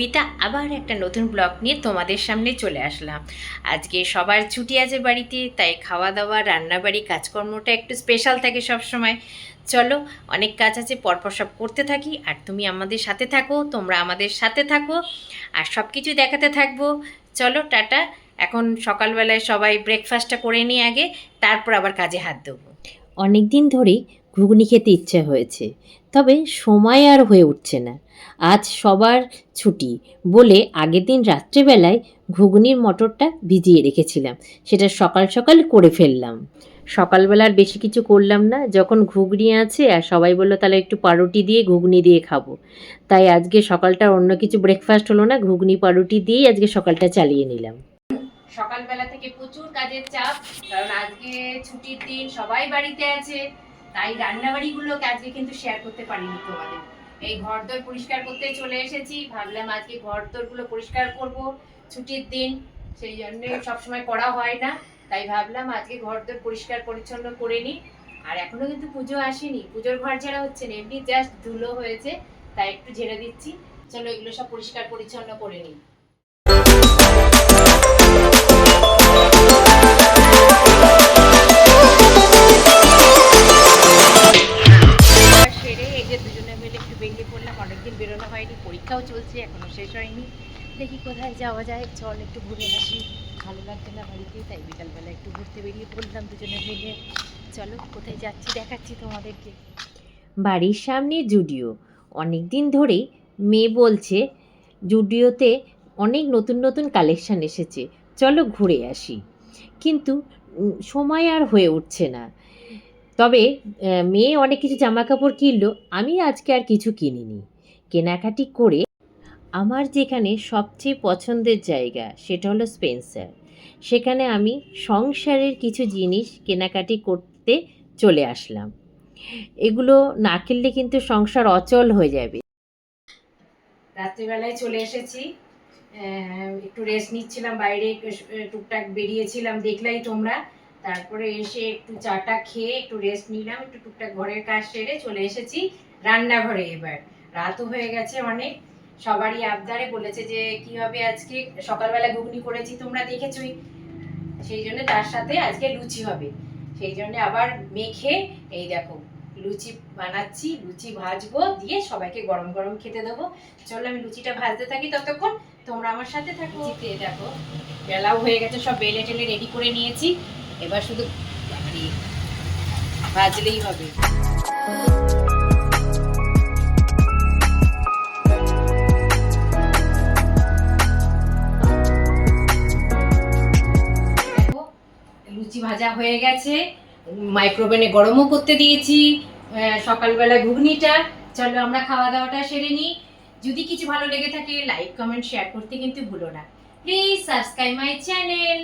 নন্দিতা আবার একটা নতুন ব্লগ নিয়ে তোমাদের সামনে চলে আসলাম। আজকে সবার ছুটি আছে বাড়িতে, তাই খাওয়া দাওয়া রান্নাবাড়ি, কাজকর্মটা একটু স্পেশাল থাকে সব সময় চলো, অনেক কাজ আছে, পরপর সব করতে থাকি। আর তুমি আমাদের সাথে থাকো, তোমরা আমাদের সাথে থাকো। আর সব কিছু দেখাতে থাকব। চলো, টাটা। এখন সকালবেলায় সবাই ব্রেকফাস্টটা করে নিই আগে, তারপর আবার কাজে হাত দেবো। অনেক দিন ধরেই ঘুগনি খেতে ইচ্ছে হয়েছে। তবে সময় আর হয়ে উঠছে না। আজ সবার ছুটি বলে আগের দিন রাত্রেবেলায় ঘুগনির মটরটা ভিজিয়ে রেখেছিলাম। সেটা সকাল সকাল করে ফেললাম। সকালবেলার বেশি কিছু করলাম না। যখন ঘুগনি আছে আর সবাই বলল, তাহলে একটু পাউরুটি দিয়ে ঘুগনি দিয়ে খাব। তাই আজকে সকালটা অন্য কিছু ব্রেকফাস্ট হলো না। ঘুগনি পাউরুটি দিয়েই আজকে সকালটা চালিয়ে নিলাম। সকালবেলা থেকে প্রচুর কাজের চাপ, কারণ আজকে ছুটির দিন সবাই বাড়িতে আছে। তাই রান্নাবাড়িগুলোকে আজকে কিন্তু শেয়ার করতে পারিনি তোমাদের। এই ঘরদোর পরিষ্কার করতে চলে এসেছি। ভাবলাম আজকে ঘরদোরগুলো পরিষ্কার করব ছুটির দিন, সেই জন্য সবসময় করা হয় না। তাই ভাবলাম আজকে ঘরদোর পরিষ্কার পরিচ্ছন্ন করে নিই। আর এখনও কিন্তু পুজো আসেনি। পুজোর ঘর ঝাড়া হচ্ছে না, এমনি জাস্ট ধুলো হয়েছে, তাই একটু ঝেড়ে দিচ্ছি। চলো এগুলো সব পরিষ্কার পরিচ্ছন্ন করে নিই। পরীক্ষাও চলছে, এখনও শেষ হয়নি। দেখি কোথায় যাওয়া যায়। চল একটু ঘুরে আসি। ভালো লাগছে না বাড়িতে, তাই বিকালবেলা একটু ঘুরতে বেরিয়ে পড়লাম দুজনে মিলে। চলো, কোথায় যাচ্ছি, দেখাচ্ছি তোমাদেরকে। বাড়ির সামনে জুডিও। অনেক দিন ধরেই মেয়ে বলছে, জুডিওতে অনেক নতুন নতুন কালেকশান এসেছে। চলো ঘুরে আসি। কিন্তু সময় আর হয়ে উঠছে না। তবে মেয়ে অনেক কিছু জামা কাপড় কিনলো। আমি আজকে আর কিছু কিনিনি। কেনাকাটি করে আমার যেখানে সবচেয়ে পছন্দের জায়গা সেটা হলো স্পেন্সার। সেখানে আমি সংসারের কিছু জিনিস কেনাকাটি করতে চলে আসলাম। এগুলো না কিনলে কিন্তু সংসার অচল হয়ে যাবে। রাত্রিবেলায় চলে এসেছি। একটু রেস্ট নিচ্ছিলাম, বাইরে টুকটাক বেরিয়েছিলাম, দেখলাই তোমরা। তারপরে এসে একটু চাটা খেয়ে একটু রেস্ট নিলাম, একটু টুকটাক ঘরের কাজ সেরে চলে এসেছি রান্নাঘরে এবার। রাতও হয়ে গেছে অনেক। সবারই আবদারে বলেছে যে, কি হবে আজকে? সকালবেলা ঘুগনি করেছি, তোমরা দেখেছই। সেই জন্য তার সাথে আজকে লুচি হবে। সেই জন্য আবার মেখে, এই দেখো, লুচি বানাচ্ছি, লুচি ভাজবো, দিয়ে সবাইকে গরম গরম খেতে দেবো। চলো আমি লুচিটা ভাজতে থাকি ততক্ষণ। তোমরা আমার সাথে থাকো। লুচিতে, দেখো, বেলাও হয়ে গেছে, সব বেলে টেলে রেডি করে নিয়েছি। এবার শুধু ভাজলেই হবে। ভাজা হয়ে গেছে। মাইক্রোওভেনে গরমও করতে দিয়েছি। সকালবেলা ঘুগনিটা। চলো আমরা খাওয়া দাওয়াটা সেরে নিই যদি কিছু ভালো লেগে থাকে লাইক কমেন্ট শেয়ার করতে কিন্তু ভুলো না। Please subscribe my channel